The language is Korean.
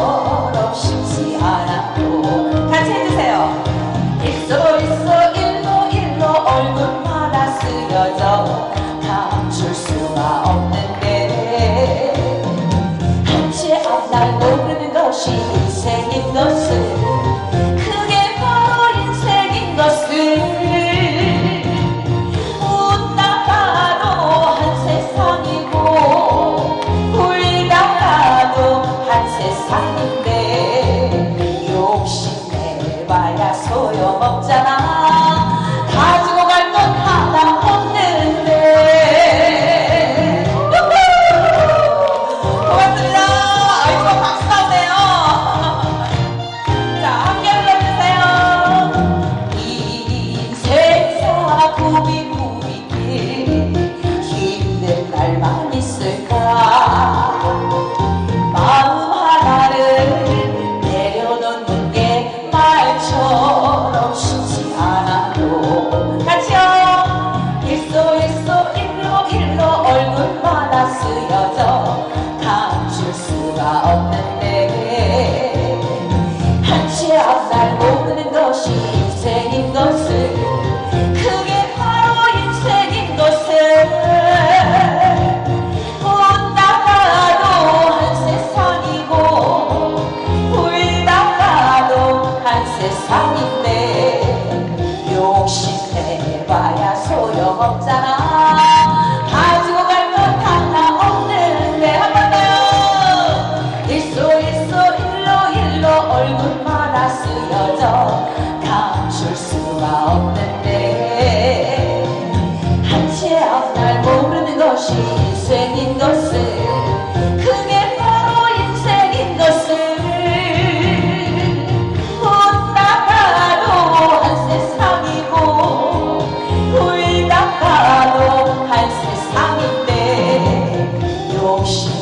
어. 소용없잖아. 가지고 갈 건 하나 없는데. 고맙습니다 아이고 박수 나오네요. 자 함께 불러주세요. 인생사 구비 수가 없는데 한치 앞날 모르는 것이 인생인 것을. 그게 바로 인생인 것을. 웃다가도 한 세상이고 울다가도 한 세상인데 욕심내봐야 소용없잖아 쓰여져 감출 수가 없는데 한치 앞날 모르는 것이 인생인 것을 그게 바로 인생인 것을 웃다 가도 한 세상이고 울다 가도 한 세상인데 욕심